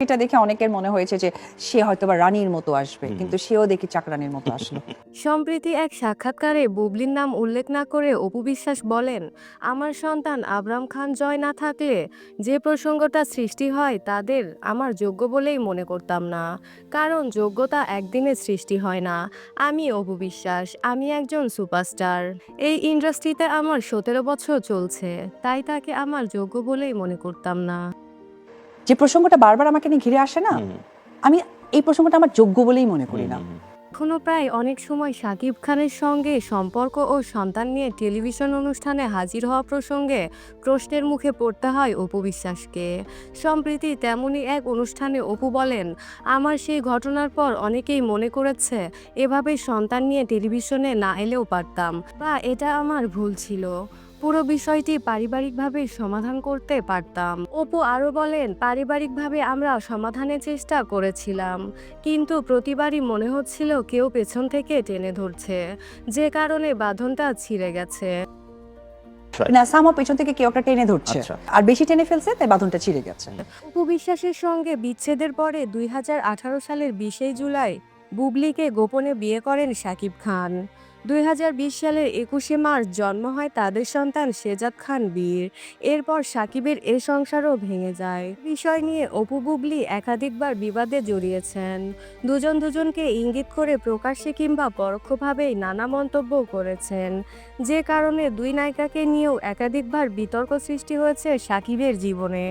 এটা দেখে অনেকের মনে হয়েছে যে সে হয়তো বা রানীর মতো আসবে কিন্তু সেও দেখি চাকরানির মতো আসলো। সম্প্রতি এক সাক্ষাৎকারে বুবলির নাম উল্লেখ না করে অপু বিশ্বাস বলেন আমার সন্তান আবরাম খান জয় না থাকলে যে প্রসঙ্গটা সৃষ্টি হয় তাদের আমার যোগ্য বলেই মনে করতাম না। কারণ যোগ্যতা একদিনে সৃষ্টি হয় না। আমি অপু বিশ্বাস আমি একজন সুপারস্টার। এই ইন্ডাস্ট্রিতে আমার সতেরো বছর চলছে তাই তাকে আমার যোগ্য বলেই মনে করতাম না। যে প্রসঙ্গটা বারবার আমাকে নিয়ে ঘিরে আসে না আমি এই প্রসঙ্গটা আমার যোগ্য বলেই মনে করি না। হুম, হুম। এখনও প্রায় অনেক সময় সাকিব খানের সঙ্গে সম্পর্ক ও সন্তান নিয়ে টেলিভিশন অনুষ্ঠানে হাজির হওয়া প্রসঙ্গে প্রশ্নের মুখে পড়তে হয় অপু বিশ্বাসকে। সম্প্রতি তেমনই এক অনুষ্ঠানে অপু বলেন আমার সেই ঘটনার পর অনেকেই মনে করেছে এভাবে সন্তান নিয়ে টেলিভিশনে না এলেও পারতাম বা এটা আমার ভুল ছিল। পুরো বিষয়টি পারিবারিকভাবে সমাধান করতে পারতাম। অপু আরও বলেন পারিবারিকভাবে আমরা সমাধানের চেষ্টা করেছিলাম কিন্তু প্রতিবারই মনে হচ্ছিল কেউ পেছন থেকে টেনে ধরছে যে কারণে বাঁধনটা ছিঁড়ে গেছে। না সামো পেছন থেকে কেউ একটা টেনে ধরছে। আচ্ছা। আর বেশি টেনে ফেলছে তাই বাঁধনটা ছিঁড়ে গেছে। অপু বিশ্বাসের সঙ্গে বিচ্ছেদের পরে দুই হাজার আঠারো সালের বিশে জুলাই বুবলিকে গোপনে বিয়ে করেন শাকিব খান। দুই হাজার বিশ সালের একুশে মার্চ জন্ম হয় তাদের সন্তান শেজাদ খান বীর। এরপর সাকিবের এ সংসারও ভেঙে যায়। বিষয় নিয়ে অপু বুবলি একাধিকবার বিবাদে জড়িয়েছেন। দুজন দুজনকে ইঙ্গিত করে প্রকাশ্যে কিংবা পরোক্ষভাবেই নানা মন্তব্য করেছেন। যে কারণে দুই নায়িকাকে নিয়েও একাধিকবার বিতর্ক সৃষ্টি হয়েছে সাকিবের জীবনে।